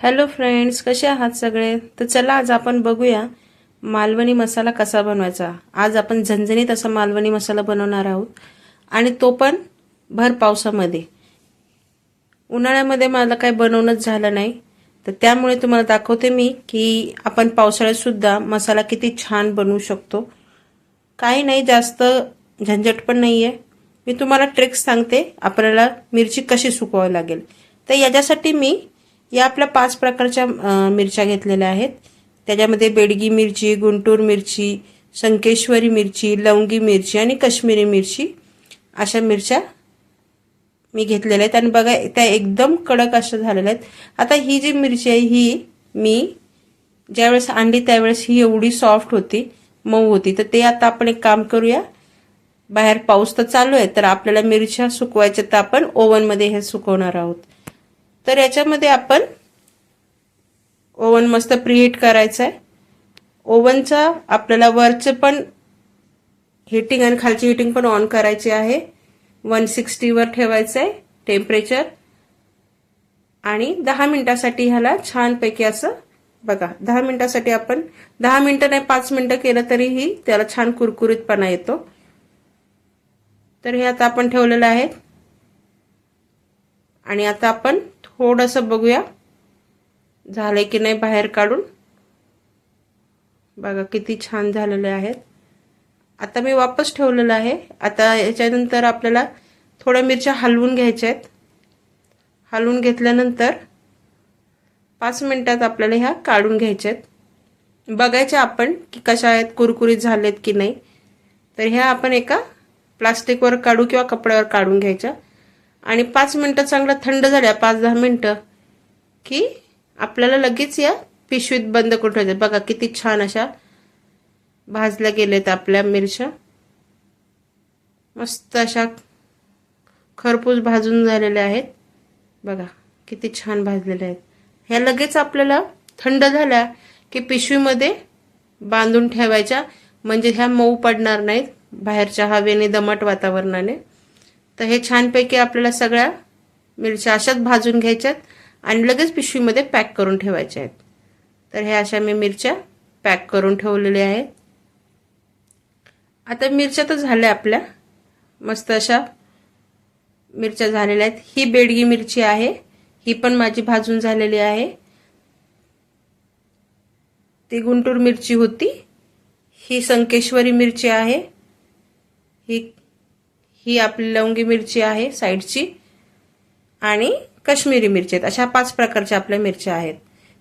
Hello friends कसे आहात सगळे? तर चला आज आपण बघूया मालवणी मसाला कसा बनवायचा. आज आपण झणझणीत असा मालवणी मसाला बनवणार आहोत. आणि तो पण भर पावसामध्ये. उन्हाळ्यामध्ये मला काही बनवणंच झालं नाही. तर त्यामुळे तुम्हाला दाखवते मी की आपण पावसाळ्यातसुद्धा मसाला किती छान बनवू शकतो. काही नाही जास्त झंझट पण नाही आहे मी तुम्हाला ट्रिक्स सांगते. आपल्याला मिरची कशी सुकवावी लागेल. तर याच्यासाठी मी या आपल्या पाच प्रकारच्या मिरच्या घेतलेल्या आहेत. त्याच्यामध्ये बेडगी मिरची गुंटूर मिरची संकेश्वरी मिरची लवंगी मिरची आणि काश्मीरी मिरची अशा मिरच्या मी घेतलेल्या आहेत. आणि बघा त्या एकदम कडक अशा झालेल्या आहेत. आता ही जी मिरची आहे ही मी ज्यावेळेस आणली त्यावेळेस ही एवढी सॉफ्ट होती मऊ होती. तर ते आता आपण एक काम करूया. बाहेर पाऊस तर चालू आहे तर आपल्याला मिरच्या सुकवायच्या तर आपण ओव्हनमध्ये हे सुकवणार आहोत. तर याच्यामध्ये आपण ओवन मस्त प्रीहीट करायचं आहे ओव्हनचा आपल्याला वरचं पण हिटिंग आणि खालची हिटिंग पण ऑन करायची आहे. वन सिक्स्टीवर ठेवायचं आहे टेम्परेचर आणि दहा मिनिटासाठी ह्याला छानपैकी असं बघा दहा मिनिटासाठी आपण दहा मिनिटं नाही पाच मिनिटं केलं तरीही त्याला छान कुरकुरीतपणा येतो. तर हे आता आपण ठेवलेलं आहे. आणि आता आपण थोडंसं बघूया. झालंय की नाही बाहेर काढून? बघा किती छान झालेले आहेत. आता मी वापस ठेवलेलं आहे. आता याच्यानंतर आपल्याला थोड्या मिरच्या हलवून घ्यायच्या आहेत. हलवून घेतल्यानंतर पाच मिनटात आपल्याला ह्या काढून घ्यायच्या आहेत. बघायच्या आपण की कशा आहेत कुरकुरीत झालेत की नाही. तर ह्या आपण एका प्लास्टिकवर काढू किंवा कपड्यावर काढून घ्यायच्या. आणि पाच मिनटं चांगलं थंड झाल्या पाच दहा मिनटं की आपल्याला लगेच या पिशवीत बंद करून ठेवायचं. बघा किती छान अशा भाजल्या गेलेत आपल्या मिरच्या. मस्त अशा खरपूस भाजून झालेल्या आहेत. बघा किती छान भाजलेल्या आहेत. ह्या लगेच आपल्याला थंड झाल्या की पिशवीमध्ये बांधून ठेवायच्या. म्हणजे ह्या मऊ पडणार नाहीत. बाहेरच्या हवेने दमट वातावरणाने. तर हे छानपैकी आपल्याला सगळ्या मिरच्या अशाच भाजून घ्यायच्यात आणि लगेच पिशवीमध्ये पॅक करून ठेवायच्या आहेत. तर हे अशा मी मिरच्या पॅक करून ठेवलेल्या आहेत. आता मिरच्या तर झाल्या आपल्या. मस्त अशा मिरच्या झालेल्या आहेत. ही बेडगी मिरची आहे. ही पण माझी भाजून झालेली आहे. ती गुंटूर मिरची होती. ही संकेश्वरी मिरची आहे. ही ही आपली लवंगी मिरची आहे साईडची आणि काश्मीरी मिरची आहेत. अशा पाच प्रकारच्या आपल्या मिरच्या आहेत.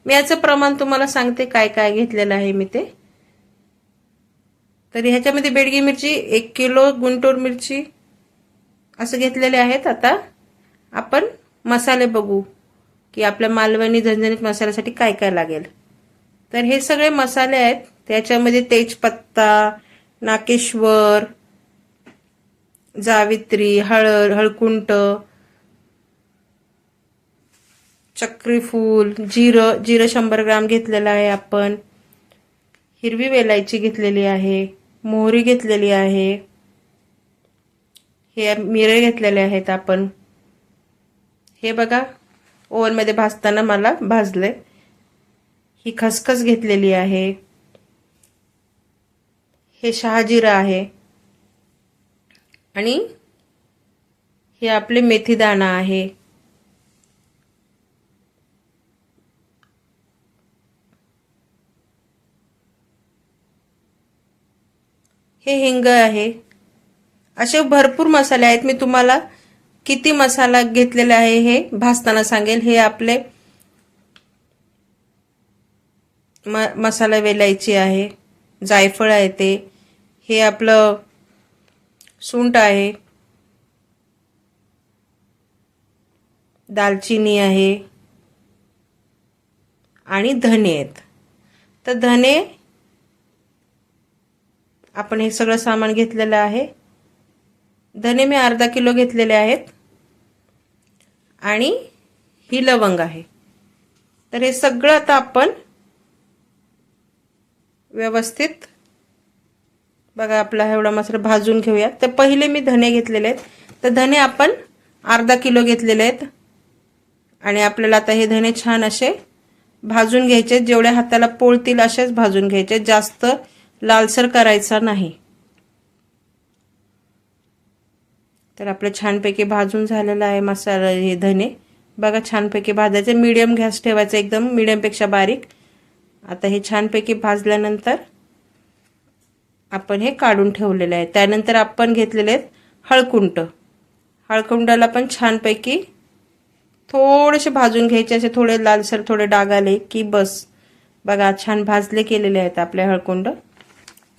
मी याचं प्रमाण तुम्हाला सांगते काय काय घेतलेलं आहे मी ते. तर ह्याच्यामध्ये बेडगी मिरची एक किलो गुंटूर मिरची असं घेतलेले आहेत. आता आपण मसाले बघू की आपल्या मालवणी झणझणीत मसाल्यासाठी काय काय लागेल. तर हे सगळे मसाले आहेत. त्याच्यामध्ये तेजपत्ता नाकेश्वर जावित्री हळद हळकुंट चक्रीफूल जिरं जिरं शंभर ग्राम घेतलेलं आहे आपण. हिरवी वेलायची घेतलेली आहे मोहरी घेतलेली आहे. हे मिरे घेतलेले आहेत आपण. हे बघा ओव्हनमध्ये भाजताना मला भाजले ही खसखस घेतलेली आहे. हे शहाजिरं आहे. आणि हे आपले मेथीदाणा आहे. हे हिंग आहे. असे भरपूर मसाले आहेत. मी तुम्हाला किती मसाला घेतलेला आहे हे भाजताना सांगेल. हे आपले म मसाला वेलायची आहे. जायफळ आहे ते. हे आपलं सुंठ आहे. दालचिनी आहे. आणि धने आहेत. तर धने आपण हे सगळं सामान घेतलेलं आहे. धने मी अर्धा किलो घेतलेले आहेत. आणि ही लवंग आहे. तर हे सगळं आता आपण व्यवस्थित बघा आपला एवढा मसाला भाजून घेऊया. तर पहिले मी धने घेतलेले आहेत. तर धने आपण अर्धा किलो घेतलेले आहेत. आणि आपल्याला आता हे धने छान असे भाजून घ्यायचे जेवढ्या हाताला पोळतील असेच भाजून घ्यायचे जास्त लालसर करायचा नाही. तर आपलं छानपैकी भाजून झालेलं आहे मसाला हे धने. बघा छानपैकी भाजायचे. मीडियम गॅस ठेवायचा एकदम. मीडियमपेक्षा बारीक. आता हे छानपैकी भाजल्यानंतर आपण हे काढून ठेवलेलं आहे. त्यानंतर आपण घेतलेले आहेत हळकुंड. हळकुंडाला पण छानपैकी थोडेसे भाजून घ्यायचे असे थोडे लालसर थोडे डाग आले की बस. बघा छान भाजले केलेले आहेत आपले हळकुंड.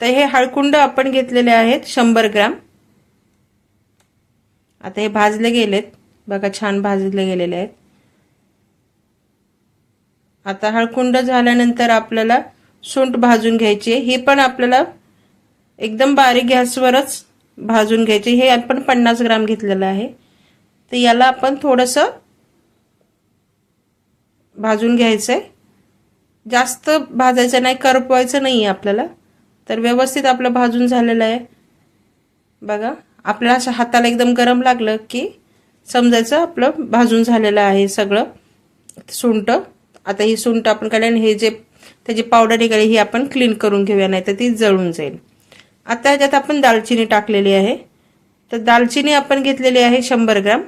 तर हे हळकुंड आपण घेतलेले आहेत शंभर ग्राम. आता हे भाजले गेलेत. बघा छान भाजले गेलेले आहेत. आता हळकुंड झाल्यानंतर आपल्याला सुंट भाजून घ्यायची ही पण आपल्याला एकदम बारीक गॅसवरच भाजून घ्यायची. हे आपण पन्नास ग्राम घेतलेलं आहे. तर याला आपण थोडंसं भाजून घ्यायचं आहे जास्त भाजायचं नाही करपवायचं नाही आहे आपल्याला. तर व्यवस्थित आपलं भाजून झालेलं आहे. बघा आपल्याला असं हाताला एकदम गरम लागलं की समजायचं आपलं भाजून झालेलं आहे सगळं. सुंट आता ही सुंट आपण काढल्या हे जे त्याची पावडर निघाली ही आपण क्लीन करून घेऊया नाही तर ती जळून जाईल. आता ह्याच्यात आपण दालचिनी टाकलेली आहे. तर दालचिनी आपण घेतलेली आहे शंभर ग्राम.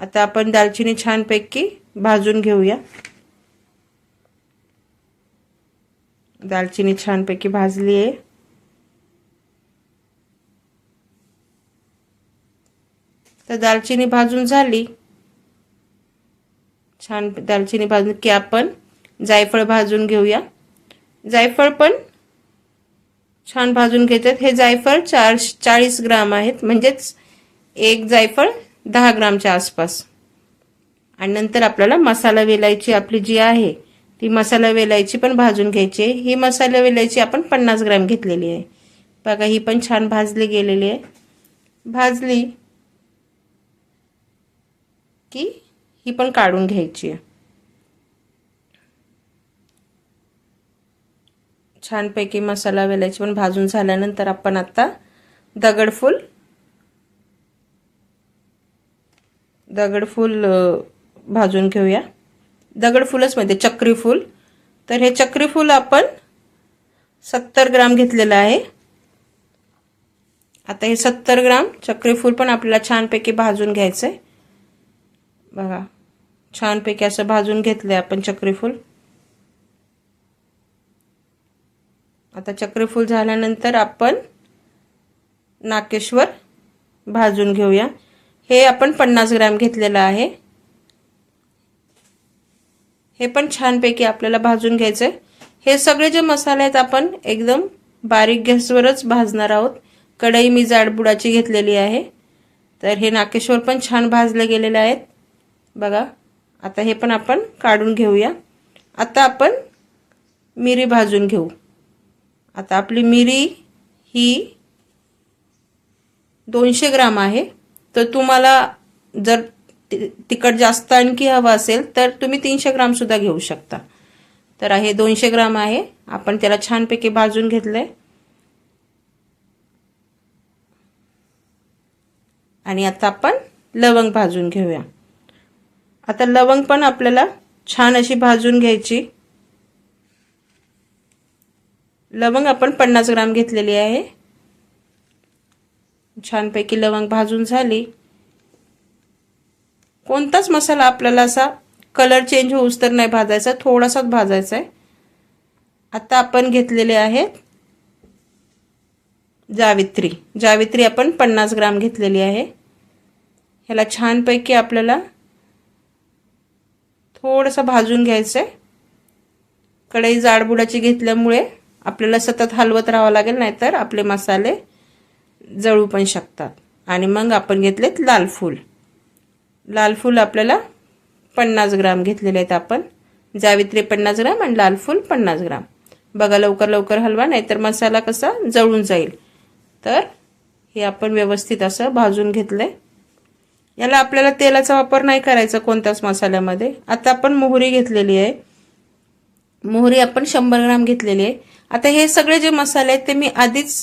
आता आपण दालचिनी छानपैकी भाजून घेऊया. दालचिनी छानपैकी भाजली आहे. तर दालचिनी भाजून झाली. छान दालचिनी भाजून की आपण जायफळ भाजून घेऊया. जायफळ पण छान भाजून घेतात. हे जायफळ चार चाळीस ग्राम आहेत. म्हणजेच एक जायफळ दहा ग्रामच्या आसपास. आणि नंतर आपल्याला मसाला वेलायची आपली जी आहे ती मसाला वेलायची पण भाजून घ्यायची आहे. ही मसाला वेलायची आपण पन्नास ग्राम घेतलेली आहे. बघा ही पण छान भाजली गेलेली आहे. भाजली की ही पण काढून घ्यायची आहे. छानपैकी मसाला वेलायची पण भाजून झाल्यानंतर आपण आता दगडफूल दगडफूल भाजून घेऊया. दगडफूलच मध्ये चक्रीफूल. तर हे चक्रीफूल आपण सत्तर ग्राम घेतलेलं आहे. आता हे सत्तर ग्राम चक्रीफूल पण आपल्याला छानपैकी भाजून घ्यायचं आहे बघा छानपैकी असं भाजून घेतलं आहे आपण चक्रीफूल. आता चक्रीफूल झाल्यानंतर आपण नाकेश्वर भाजून घेऊया. हे आपण पन्नास ग्रॅम घेतलेलं आहे. हे पण छानपैकी आपल्याला भाजून घ्यायचं आहे हे सगळे जे मसाले आहेत आपण एकदम बारीक गॅसवरच भाजणार आहोत. कढई मी जाडबुडाची घेतलेली आहे. तर हे नाकेश्वर पण छान भाजले गेलेले आहेत. बघा आता हे पण आपण काढून घेऊया. आता आपण मिरी भाजून घेऊ. आता आपली मिरी ही दोनशे ग्राम आहे. तर तुम्हाला जर तिखट जास्त आणखी हवं असेल तर तुम्ही तीनशे ग्रामसुद्धा घेऊ शकता. तर हे दोनशे ग्राम आहे. आपण त्याला छानपैकी भाजून घेतलं आहे आणि आता आपण लवंग भाजून घेऊया. आता लवंग पण आपल्याला छान अशी भाजून घ्यायची. लवंग आपण पन्नास ग्राम घेतलेली आहे. छानपैकी लवंग भाजून झाली. कोणताच मसाला आपल्याला असा कलर चेंज होऊस तर नाही भाजायचा थोडासाच भाजायचा आहे. आता आपण घेतलेले आहेत जावित्री. जावित्री आपण पन्नास ग्राम घेतलेली आहे. ह्याला छानपैकी आपल्याला थोडंसं भाजून घ्यायचं आहे कढई जाडबुडाची घेतल्यामुळे आपल्याला सतत हलवत राहावं लागेल नाहीतर आपले मसाले जळू पण शकतात. आणि मग आपण घेतलेत लाल फूल. लाल फूल आपल्याला पन्नास ग्राम घेतलेले आहेत आपण. जावित्री पन्नास ग्राम आणि लाल फूल पन्नास ग्राम. बघा लवकर लवकर हलवा नाहीतर मसाला कसा जळून जाईल. तर हे आपण व्यवस्थित असं भाजून घेतलं आहे याला आपल्याला तेलाचा वापर नाही करायचा कोणत्याच मसाल्यामध्ये. आता आपण मोहरी घेतलेली आहे. मोहरी आपण शंभर ग्राम घेतलेली आहे. आता हे सगळे जे मसाले आहेत ते मी आधीच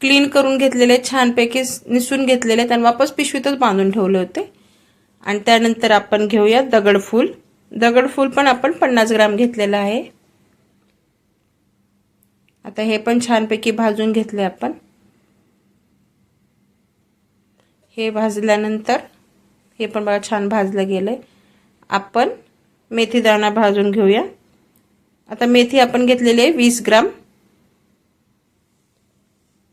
क्लीन करून घेतलेले छानपैकी निसून घेतलेले आहेत आणि वापस पिशवीतच बांधून ठेवले होते. आणि त्यानंतर आपण घेऊया दगडफूल दगडफूल पण आपण पन्नास ग्राम घेतलेलं आहे. आता हे पण छानपैकी भाजून घेतले आपण. हे भाजल्यानंतर हे पण बघा छान भाजलं गेलंय. आपण मेथीदाणा भाजून घेऊया. आता मेथी आपण घेतलेली आहे वीस ग्राम.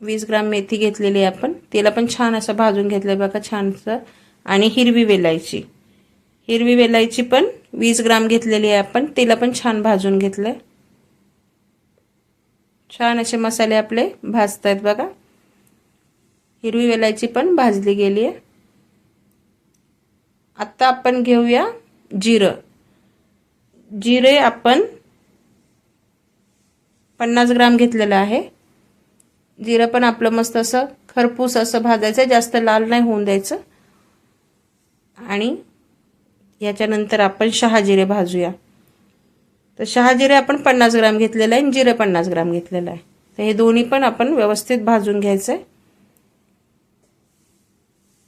वीस ग्राम मेथी घेतलेली आहे आपण. तिला पण छान असं भाजून घेतलंय बघा छानसं. आणि हिरवी वेलायची. हिरवी वेलायची पण वीस ग्राम घेतलेली आहे आपण. तिला पण छान भाजून घेतलंय. छान असे मसाले आपले भाजत आहेत बघा. हिरवी वेलायची पण भाजली गेली आहे. आत्ता आपण घेऊया जिरं. जिरे आपण पन्नास ग्राम घेतलेलं आहे. जिरं पण आपलं मस्त असं खरपूस असं भाजायचं जास्त लाल नाही होऊन द्यायचं. आणि याच्यानंतर आपण शहाजिरे भाजूया. तर शहाजिरे आपण पन्नास ग्राम घेतलेलं आहे आणि जिरं पन्नास ग्राम घेतलेलं आहे. तर हे दोन्ही पण आपण व्यवस्थित भाजून घ्यायचं आहे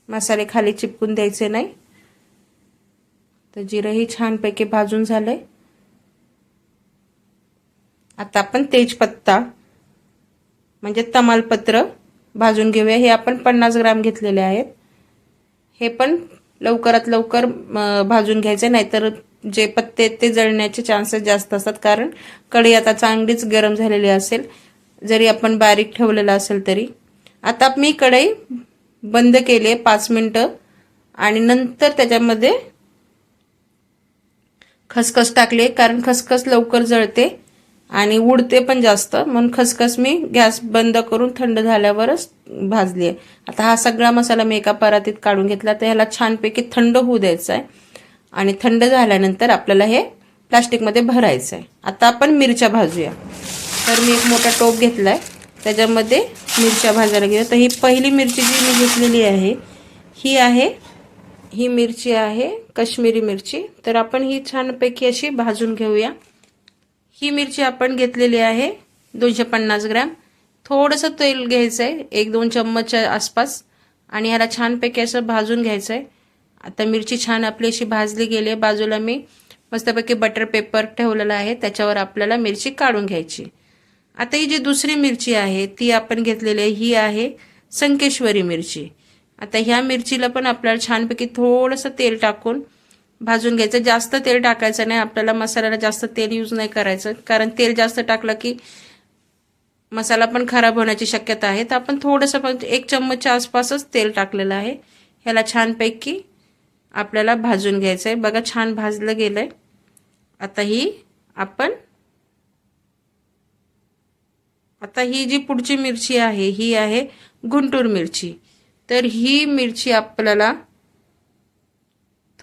मसाले खाली चिपकून द्यायचे नाही. तर जिरंही छानपैकी भाजून झालं आहे आता आपण तेजपत्ता म्हणजे तमालपत्र भाजून घेऊया. हे आपण पन्नास ग्राम घेतलेले आहेत. हे पण लवकरात लवकर भाजून घ्यायचे नाहीतर जे पत्ते आहेत ते जळण्याचे चान्सेस जास्त असतात. कारण कढई आता चांगलीच गरम झालेली असेल. जरी आपण बारीक ठेवलेलं असेल तरी. आता मी कढई बंद केली आहे पाच मिनटं. आणि नंतर त्याच्यामध्ये खसखस टाकले कारण खसखस लवकर जळते. आणि उडते पण जास्त. म्हणून खसखस मी गॅस बंद करून थंड झाल्यावरच भाजली आहे. आता हा सगळा मसाला मी एका परातीत काढून घेतला तर ह्याला छानपैकी थंड होऊ द्यायचा आहे आणि थंड झाल्यानंतर आपल्याला हे प्लास्टिकमध्ये भरायचं आहे आता आपण मिरच्या भाजूया. तर मी एक मोठा टोप घेतला आहे त्याच्यामध्ये मिरच्या भाजायला घेऊ तर ही पहिली मिरची जी मी घेतलेली आहे ही आहे ही मिरची आहे कश्मीरी मिरची. तर आपण ही छानपैकी अशी भाजून घेऊया. ही मिरची आपण घेतलेली आहे दोनशे पन्नास ग्रॅम. थोडंसं तेल घ्यायचं आहे एक दोन चम्मचच्या आसपास. आणि ह्याला छानपैकी असं भाजून घ्यायचं आहे आता मिरची छान आपली अशी भाजली गेली आहे. बाजूला मी मस्तपैकी बटर पेपर ठेवलेला आहे. त्याच्यावर आपल्याला मिरची काढून घ्यायची. आता ही जी दुसरी मिरची आहे ती आपण घेतलेली आहे. ही आहे संकेश्वरी मिरची. आता ह्या मिरचीला पण आपल्याला छानपैकी थोडंसं तेल टाकून भाजून घ्यायचं. जास्त तेल टाकायचं नाही. आपल्याला मसाल्याला जास्त तेल यूज नाही करायचं. कारण तेल जास्त टाकलं की मसाला पण खराब होण्याची शक्यता आहे. तर आपण थोडंसं पण एक चम्मचच्या आसपासच तेल टाकलेलं आहे. ह्याला छानपैकी आपल्याला भाजून घ्यायचं आहे बघा छान भाजलं गेलं आहे आता ही आपण आता ही जी पुढची मिरची आहे ही आहे गुंटूर मिरची. तर ही मिरची आपल्याला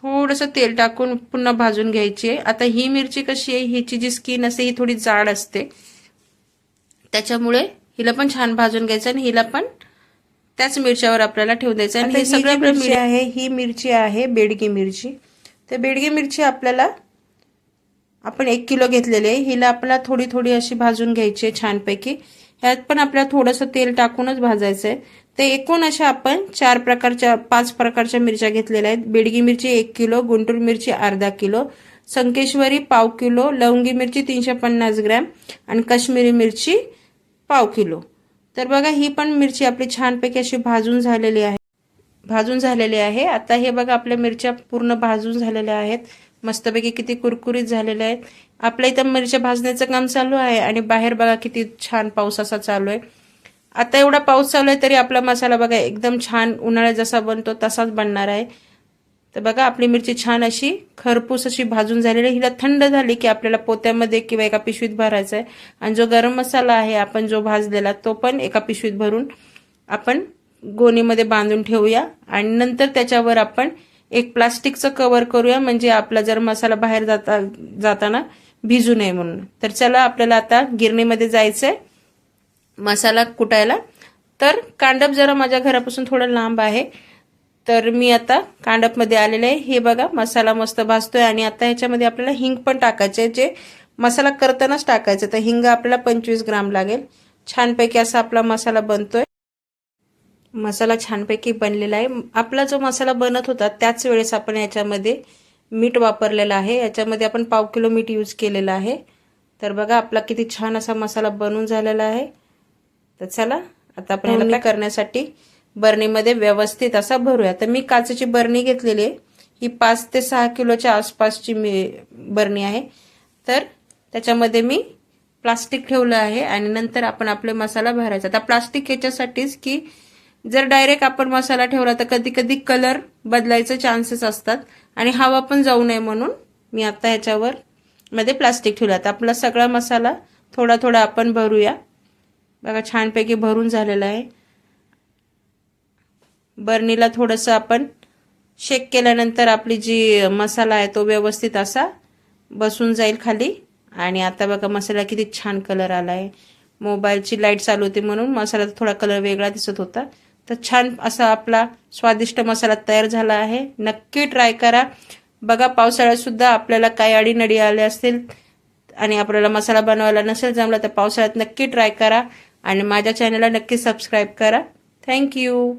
थोडंसं तेल टाकून पुन्हा भाजून घ्यायची आहे. आता ही मिरची कशी आहे हिची जी स्किन असते ही थोडी जाड असते. त्याच्यामुळे हिला पण छान भाजून घ्यायचं आणि हिला पण त्याच मिरच्यावर आपल्याला ठेवून द्यायचं. आणि हे सगळं मिरची आहे ही मिरची आहे बेडगी मिरची. तर बेडगी मिरची आपल्याला आपण एक किलो घेतलेली आहे. हिला आपल्याला थोडी थोडी अशी भाजून घ्यायची आहे छानपैकी. ह्यात पण आपल्याला थोडंसं तेल टाकूनच भाजायचं आहे ते एकूण अशा आपण चार प्रकारच्या पाच प्रकारच्या मिरच्या घेतलेल्या आहेत. बेडगी मिरची एक किलो गुंटूर मिरची अर्धा किलो संकेश्वरी पाव किलो लवंगी मिरची तीनशे पन्नास ग्रॅम आणि काश्मीरी मिरची पाव किलो. तर बघा ही पण मिरची आपली छानपैकी अशी भाजून झालेली आहे. भाजून झालेली आहे. आता हे बघा आपल्या मिरच्या पूर्ण भाजून झालेल्या आहेत. मस्तपैकी किती कुरकुरीत झालेल्या आहेत. आपल्या इथं मिरच्या भाजण्याचं काम चालू आहे आणि बाहेर बघा किती छान पाऊस असा चालू आहे. आता एवढा पाऊस चालू आहे तरी आपला मसाला बघा एकदम छान उन्हाळ्यात जसा बनतो तसाच बनणार आहे. तर बघा आपली मिरची छान अशी खरपूस अशी भाजून झालेली हिला थंड झाली की आपल्याला पोत्यामध्ये किंवा एका पिशवीत भरायचा आहे आणि जो गरम मसाला आहे आपण जो भाजलेला तो पण एका पिशवीत भरून आपण गोणीमध्ये बांधून ठेवूया. आणि नंतर त्याच्यावर आपण एक प्लास्टिकचं कवर करूया म्हणजे आपला जर मसाला बाहेर जाता जाताना भिजू नये म्हणून. तर चला आपल्याला आता गिरणीमध्ये जायचं आहे मसाला कुटायला. तर कांडप जरा माझ्या घरापासून थोडं लांब आहे. तर मी आता कांडपमध्ये आलेलं आहे. हे बघा मसाला मस्त भाजतोय आणि आता ह्याच्यामध्ये आपल्याला हिंग पण टाकायचे आहे. जे मसाला करतानाच टाकायचं. तर हिंग आपल्याला पंचवीस ग्राम लागेल. छानपैकी असा आपला मसाला बनतोय. मसाला छानपैकी बनलेला आहे. आपला जो मसाला बनत होता त्याच वेळेस आपण याच्यामध्ये मीठ वापरलेलं आहे. याच्यामध्ये आपण पाव किलो मीठ यूज केलेलं आहे. तर बघा आपला किती छान असा मसाला बनून झालेला आहे. तर चला आता आपण ह्याला करण्यासाठी बरणीमध्ये व्यवस्थित असा भरूया. तर मी काचेची बरणी घेतलेली आहे. ही पाच ते सहा किलोच्या आसपासची मी बरणी आहे. तर त्याच्यामध्ये मी प्लास्टिक ठेवलं आहे आणि नंतर आपण आपले मसाला भरायचा. आता प्लास्टिक याच्यासाठीच की जर डायरेक्ट आपण मसाला ठेवला तर कधी कधी कलर बदलायचे चान्सेस असतात आणि हवा पण जाऊ नये म्हणून मी आता ह्याच्यावर मध्ये प्लास्टिक ठेवलं. आता आपला सगळा मसाला थोडा थोडा आपण भरूया. बघा छानपैकी भरून झालेलं आहे. बर्नीला थोडंसं आपण शेक केल्यानंतर आपली जी मसाला आहे तो व्यवस्थित असा बसून जाईल खाली. आणि आता बघा मसाला किती छान कलर आला आहे मोबाईलची लाइट चालू होती म्हणून मसाला थोडा कलर वेगळा दिसत होता. तर छान असा आपला स्वादिष्ट मसाला तयार झाला आहे. नक्की ट्राय करा. बघा पावसाळ्यात सुद्धा आपल्याला काही अडीनडी आले असतील आणि आपल्याला मसाला बनवायला नसेल जमला तर पावसाळ्यात नक्की ट्राय करा. आणि माझ्या चॅनलला नक्की सबस्क्राईब करा. थँक्यू